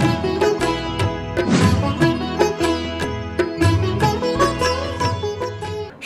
Thank you.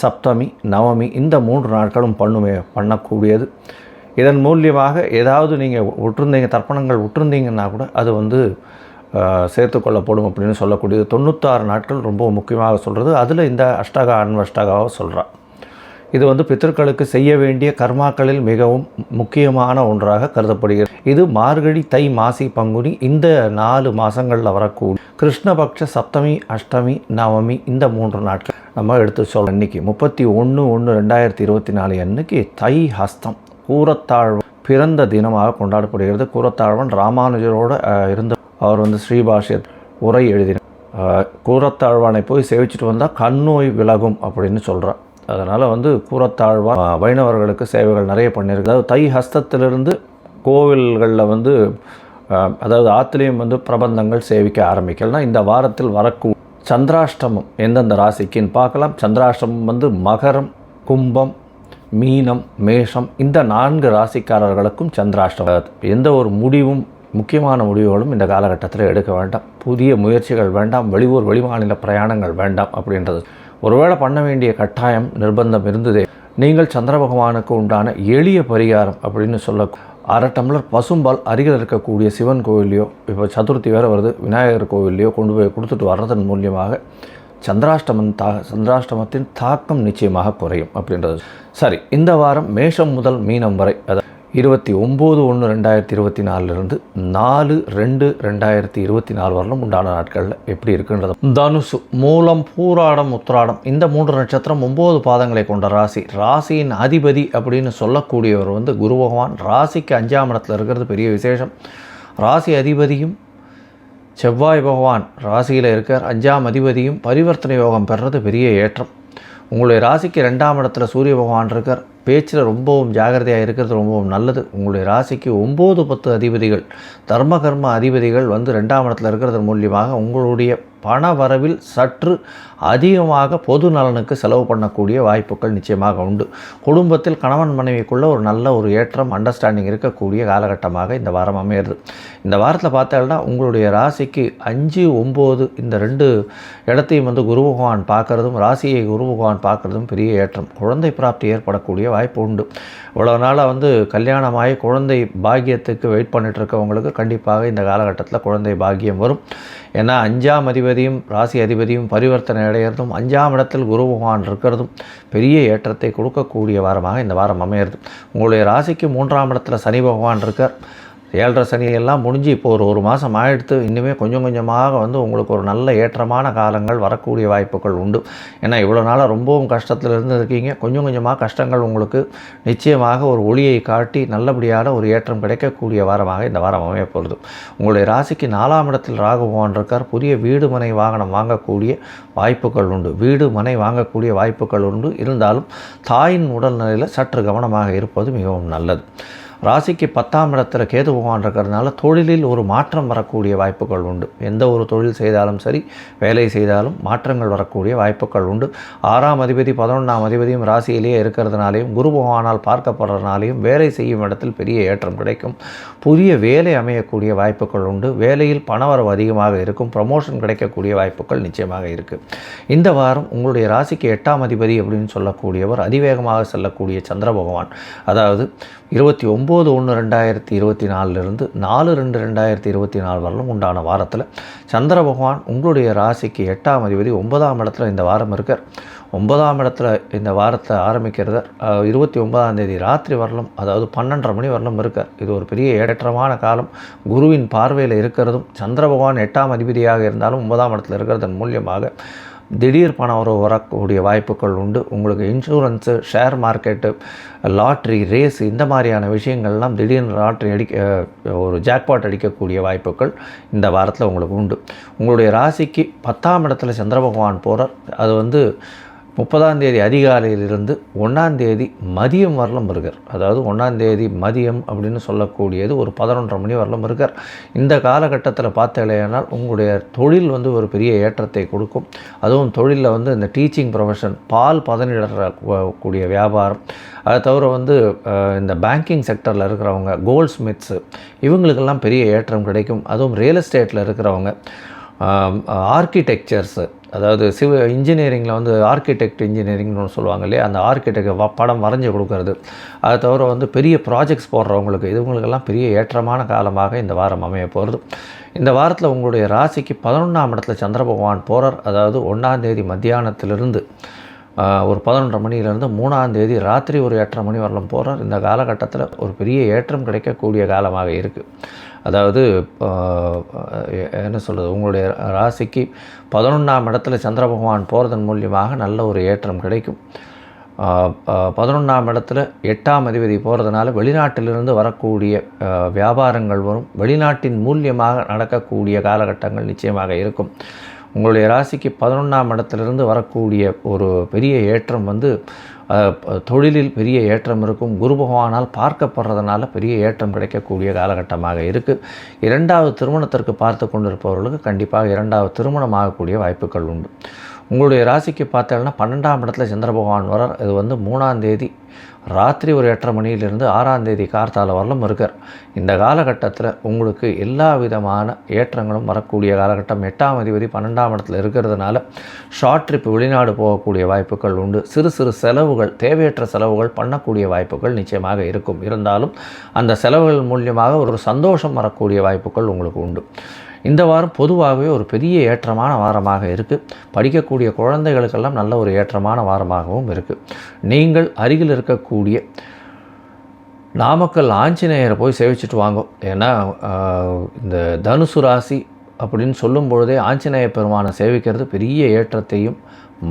சப்தமி நவமி இந்த மூன்று நாட்களும் பண்ணுமே பண்ணக்கூடியது. இதன் மூலியமாக ஏதாவது நீங்கள் விட்டுருந்தீங்க தர்ப்பணங்கள் விட்டுருந்தீங்கன்னா கூட அது வந்து சேர்த்துக்கொள்ளப்படும் அப்படின்னு சொல்லக்கூடியது. தொண்ணூத்தாறு நாட்கள் ரொம்ப முக்கியமாக சொல்கிறது அதில் இந்த அஷ்டகா அன்வஷ்டகாவை சொல்கிறான் இது வந்து பித்தர்களுக்கு செய்ய வேண்டிய கர்மாக்களில் மிகவும் முக்கியமான ஒன்றாக கருதப்படுகிறது. இது மார்கழி தை மாசி பங்குனி இந்த நாலு மாதங்களில் வரக்கூடிய கிருஷ்ணபக்ஷ சப்தமி அஷ்டமி நவமி இந்த மூன்று நாட்கள் நம்ம எடுத்து சொல்ல இன்னைக்கு முப்பத்தி ஒன்று ஒன்று ரெண்டாயிரத்தி இருபத்தி நாலு அன்னைக்கு தை ஹஸ்தம் கூரத்தாழ்வு பிறந்த தினமாக கொண்டாடப்படுகிறது. கூரத்தாழ்வன் ராமானுஜரோட இருந்த அவர் வந்து ஸ்ரீபாஷ்ய உரை எழுதினார். கூரத்தாழ்வானை போய் சேவிச்சுட்டு வந்தால் கண்ணோய் விலகும் அப்படின்னு சொல்கிறார் அதனால் வந்து கூரத்தாழ்வா வைணவர்களுக்கு சேவைகள் நிறைய பண்ணியிருக்கு. அதாவது தை ஹஸ்தத்திலிருந்து கோவில்களில் வந்து அதாவது ஆத்திலையும் வந்து பிரபந்தங்கள் சேவிக்க ஆரம்பிக்கலாம் இந்த வாரத்தில் வரக்கூ சந்திராஷ்டமம் எந்தெந்த ராசிக்குன்னு பார்க்கலாம். சந்திராஷ்டமம் வந்து மகரம் கும்பம் மீனம் மேஷம் இந்த நான்கு ராசிக்காரர்களுக்கும் சந்திராஷ்டமம். எந்த ஒரு முடிவும் முக்கியமான முடிவுகளும் இந்த காலகட்டத்தில் எடுக்க வேண்டாம். புதிய முயற்சிகள் வேண்டாம். வெளியூர் வெளிமாநில பிரயாணங்கள் வேண்டாம் அப்படின்றது. ஒருவேளை பண்ண வேண்டிய கட்டாயம் நிர்பந்தம் இருந்ததே. நீங்கள் சந்திர பகவானுக்கு உண்டான எளிய பரிகாரம் அப்படின்னு சொல்ல அரை டம்ளர் பசும்பால் அருகில் இருக்கக்கூடிய சிவன் கோவில்லையோ இப்போ சதுர்த்தி வேறு வருது விநாயகர் கோவில்லையோ கொண்டு போய் கொடுத்துட்டு வர்றதன் மூலியமாக சந்திராஷ்டமன் தா சந்திராஷ்டமத்தின் தாக்கம் நிச்சயமாக குறையும் அப்படின்றது. சரி இந்த வாரம் மேஷம் முதல் மீனம் வரை அதாவது இருபத்தி ஒம்பது ஒன்று ரெண்டாயிரத்தி இருபத்தி நாலுலேருந்து நாலு ரெண்டு ரெண்டாயிரத்தி இருபத்தி நாலு வரலும் உண்டான நாட்களில் எப்படி இருக்குன்றது தனுசு மூலம் பூராடம் உத்திராடம் இந்த மூன்று நட்சத்திரம் ஒம்பது பாதங்களை கொண்ட ராசி. ராசியின் அதிபதி அப்படின்னு சொல்லக்கூடியவர் வந்து குரு பகவான். ராசிக்கு அஞ்சாம் இடத்துல இருக்கிறது பெரிய விசேஷம். ராசி அதிபதியும் செவ்வாய் பகவான் ராசியில் இருக்கார். அஞ்சாம் அதிபதியும் பரிவர்த்தனை யோகம் பெறுறது பெரிய ஏற்றம். உங்களுடைய ராசிக்கு ரெண்டாம் இடத்துல சூரிய பகவான் இருக்கார். பேச்சில் ரொம்பவும் ஜாகிரதையாக இருக்கிறது ரொம்பவும் நல்லது. உங்களுடைய ராசிக்கு ஒம்பது பத்து அதிபதிகள் தர்ம கர்ம அதிபதிகள் வந்து ரெண்டாம் இடத்துல இருக்கிறது மூலியமாக உங்களுடைய பண வரவில் சற்று அதிகமாக பொது நலனுக்கு செலவு பண்ணக்கூடிய வாய்ப்புகள் நிச்சயமாக உண்டு. குடும்பத்தில் கணவன் மனைவிக்குள்ள ஒரு நல்ல ஒரு ஏற்றம் அண்டர்ஸ்டாண்டிங் இருக்கக்கூடிய காலகட்டமாக இந்த வாரம் அமையிறது. இந்த வாரத்தில் பார்த்தோம்னா உங்களுடைய ராசிக்கு அஞ்சு ஒம்பது இந்த ரெண்டு இடத்தையும் வந்து குரு பகவான் பார்க்குறதும் ராசியை குரு பகவான் பார்க்குறதும் பெரிய ஏற்றம். குழந்தை பிராப்தி ஏற்படக்கூடிய வாய்ப்பு உண்டு இவ்வளோ நாளாக வந்து கல்யாணமாகி குழந்தை பாக்கியத்துக்கு வெயிட் பண்ணிட்டுருக்கவங்களுக்கு கண்டிப்பாக இந்த காலகட்டத்தில் குழந்தை பாக்கியம் வரும். ஏன்னா அஞ்சாம் அதிபதியும் ராசி அதிபதியும் பரிவர்த்தனை அடைகிறதும் அஞ்சாம் இடத்தில் குரு பகவான் இருக்கிறதும் பெரிய ஏற்றத்தை கொடுக்கக்கூடிய வாரமாக இந்த வாரம் அமையிறது. உங்களுடைய ராசிக்கு மூன்றாம் இடத்துல சனி பகவான் இருக்கார். ஏழரை சனியெல்லாம் முடிஞ்சு இப்போ ஒரு ஒரு மாதம் ஆகிடுத்து இன்னுமே கொஞ்சம் கொஞ்சமாக வந்து உங்களுக்கு ஒரு நல்ல ஏற்றமான காலங்கள் வரக்கூடிய வாய்ப்புகள் உண்டு. ஏன்னா இவ்வளோ நாளாக ரொம்பவும் கஷ்டத்தில் இருந்து இருக்கீங்க. கொஞ்சம் கொஞ்சமாக கஷ்டங்கள் உங்களுக்கு நிச்சயமாக ஒரு ஒளியை காட்டி நல்லபடியான ஒரு ஏற்றம் கிடைக்கக்கூடிய வாரமாக இந்த வாரம் அமைய போகிறது உங்களுடைய ராசிக்கு நாலாம் இடத்தில் ராகுபவான் இருக்கார். புதிய வீடு மனை வாகனம் வாங்கக்கூடிய வாய்ப்புகள் உண்டு. வீடு மனை வாங்கக்கூடிய வாய்ப்புகள் உண்டு. இருந்தாலும் தாயின் உடல்நிலையில் சற்று கவனமாக இருப்பது மிகவும் நல்லது. ராசிக்கு பத்தாம் இடத்துல கேது பகவான் இருக்கிறதுனால தொழிலில் ஒரு மாற்றம் வரக்கூடிய வாய்ப்புகள் உண்டு. எந்த ஒரு தொழில் செய்தாலும் சரி வேலை செய்தாலும் மாற்றங்கள் வரக்கூடிய வாய்ப்புகள் உண்டு. ஆறாம் அதிபதி பதினொன்றாம் அதிபதியும் ராசியிலேயே இருக்கிறதுனாலையும் குரு பகவானால் பார்க்கப்படுறதுனாலையும் வேலை செய்யும் இடத்தில் பெரிய ஏற்றம் கிடைக்கும். புதிய வேலை அமையக்கூடிய வாய்ப்புகள் உண்டு. வேலையில் பணவரவு அதிகமாக இருக்கும். ப்ரமோஷன் கிடைக்கக்கூடிய வாய்ப்புகள் நிச்சயமாக இருக்குது இந்த வாரம் உங்களுடைய ராசிக்கு எட்டாம் அதிபதி அப்படின்னு சொல்லக்கூடியவர் அதிவேகமாக செல்லக்கூடிய சந்திர பகவான். அதாவது இருபத்தி ஒம்பது ஒன்று ரெண்டாயிரத்தி இருபத்தி நாலுலேருந்து நாலு ரெண்டு ரெண்டாயிரத்தி இருபத்தி நாலு வரலும் உண்டான வாரத்தில் சந்திர பகவான் உங்களுடைய ராசிக்கு எட்டாம் அதிபதி ஒன்பதாம் இடத்துல இந்த வாரம் இருக்கார். ஒன்பதாம் இடத்துல இந்த வாரத்தை ஆரம்பிக்கிறத இருபத்தி ஒன்பதாம் தேதி ராத்திரி வரலும் அதாவது பன்னெண்டரை மணி வரலும் இருக்கார். இது ஒரு பெரிய ஏற்றமான காலம். குருவின் பார்வையில் இருக்கிறதும் சந்திர பகவான் எட்டாம் அதிபதியாக இருந்தாலும் ஒன்பதாம் இடத்துல இருக்கிறதன் மூலியமாக திடீர் பணம் வரவு வரக்கூடிய வாய்ப்புகள் உண்டு. உங்களுக்கு insurance share market lottery race இந்த மாதிரியான விஷயங்கள்லாம் திடீர்னு லாட்ரி அடிக்க ஒரு ஜாக்பாட் அடிக்கக்கூடிய வாய்ப்புகள் இந்த வாரத்தில் உங்களுக்கு உண்டு. உங்களுடைய ராசிக்கு பத்தாம் இடத்துல சந்திர பகவான் போகிறார் அது வந்து முப்பதாம் தேதி அதிகாலையிலிருந்து ஒன்றாந்தேதி மதியம் வரலும் இருக்கார். அதாவது ஒன்றாந்தேதி மதியம் அப்படின்னு சொல்லக்கூடியது ஒரு பதினொன்றரை மணி வரலும் இருக்கார். இந்த காலகட்டத்தில் பார்த்தீங்கன்னா உங்களுடைய தொழில் வந்து ஒரு பெரிய ஏற்றத்தை கொடுக்கும். அதுவும் தொழிலில் வந்து இந்த டீச்சிங் ப்ரொஃபஷன் பால் பதனிடக்கூடிய வியாபாரம். அதை தவிர வந்து இந்த பேங்கிங் செக்டரில் இருக்கிறவங்க கோல்ட் ஸ்மித்ஸு இவங்களுக்கெல்லாம் பெரிய ஏற்றம் கிடைக்கும். அதுவும் ரியல் எஸ்டேட்டில் இருக்கிறவங்க. ஆர்கிடெக்சர்ஸு அதாவது சிவ இன்ஜினியரிங்கில் வந்து ஆர்கிடெக்ட் இன்ஜினியரிங்னு ஒன்று சொல்லுவாங்க இல்லையா? அந்த ஆர்கிடெக்ட் படம் வரைஞ்சி கொடுக்கறது. அதை தவிர வந்து பெரிய ப்ராஜெக்ட்ஸ் போடுறவங்களுக்கு இதுவங்களுக்கெல்லாம் பெரிய ஏற்றமான காலமாக இந்த வாரம் அமைய போகிறது இந்த வாரத்தில் உங்களுடைய ராசிக்கு பதினொன்றாம் இடத்துல சந்திர பகவான் போகிறார் அதாவது ஒன்றாம் தேதி மத்தியானத்திலிருந்து ஒரு பதினொன்றரை மணியிலேருந்து மூணாம் தேதி ராத்திரி ஒரு எட்டரை மணி வரலும் போகிறார் இந்த காலகட்டத்தில் ஒரு பெரிய ஏற்றம் கிடைக்கக்கூடிய காலமாக இருக்குது அதாவது என்ன சொல்கிறது உங்களுடைய ராசிக்கு பதினொன்றாம் இடத்துல சந்திர பகவான் போகிறதன் மூலியமாக நல்ல ஒரு ஏற்றம் கிடைக்கும். பதினொன்றாம் இடத்துல எட்டாம் அதிபதி போகிறதுனால வெளிநாட்டிலிருந்து வரக்கூடிய வியாபாரங்கள் வரும். வெளிநாட்டின் மூலியமாக நடக்கக்கூடிய காலகட்டங்கள் நிச்சயமாக இருக்கும். உங்களுடைய ராசிக்கு பதினொன்றாம் இடத்துலேருந்து வரக்கூடிய ஒரு பெரிய ஏற்றம் வந்து தொழிலில் பெரிய ஏற்றம் இருக்கும். குரு பகவானால் பார்க்கப்படுறதுனால பெரிய ஏற்றம் கிடைக்கக்கூடிய காலகட்டமாக இருக்குது இரண்டாவது திருமணத்திற்கு பார்த்து கொண்டிருப்பவர்களுக்கு கண்டிப்பாக இரண்டாவது திருமணம் ஆகக்கூடிய வாய்ப்புகள் உண்டு. உங்களுடைய ராசிக்கு பார்த்தீங்கன்னா பன்னெண்டாம் இடத்துல சந்திர பகவான் வரார் இது வந்து மூணாம் தேதி ராத்திரி ஒரு எட்டரை மணியிலிருந்து ஆறாம் தேதி கார்த்தால வரலும் இருக்கார். இந்த காலகட்டத்தில் உங்களுக்கு எல்லா விதமான ஏற்றங்களும் வரக்கூடிய காலகட்டம். எட்டாம் அதிபதி பன்னெண்டாம் இடத்துல இருக்கிறதுனால ஷார்ட் ட்ரிப் வெளிநாடு போகக்கூடிய வாய்ப்புகள் உண்டு. சிறு சிறு செலவுகள் தேவையற்ற செலவுகள் பண்ணக்கூடிய வாய்ப்புகள் நிச்சயமாக இருக்கும். இருந்தாலும் அந்த செலவுகள் மூலியமாக ஒரு சந்தோஷம் வரக்கூடிய வாய்ப்புகள் உங்களுக்கு உண்டு. இந்த வாரம் பொதுவாகவே ஒரு பெரிய ஏற்றமான வாரமாக இருக்குது படிக்கக்கூடிய குழந்தைகளுக்கெல்லாம் நல்ல ஒரு ஏற்றமான வாரமாகவும் இருக்குது நீங்கள் அருகில் இருக்கக்கூடிய நாமக்கல் ஆஞ்சநேயரை போய் சேவிச்சுட்டு வாங்க. ஏன்னா இந்த தனுசு ராசி அப்படின்னு சொல்லும் பொழுதே ஆஞ்சநேய பெருமானை சேவிக்கிறது பெரிய ஏற்றத்தையும்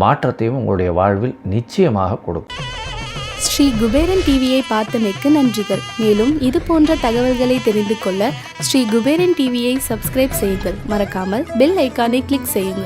மாற்றத்தையும் உங்களுடைய வாழ்வில் நிச்சயமாக கொடுக்கும். ஸ்ரீ குபேரன் டிவியை பார்த்தமைக்கு நன்றிகள். மேலும் இது போன்ற தகவல்களை தெரிந்து கொள்ள ஸ்ரீ குபேரன் டிவியை சப்ஸ்கிரைப் செய்யுங்கள். மறக்காமல் பெல் ஐக்கானை கிளிக் செய்யுங்கள்.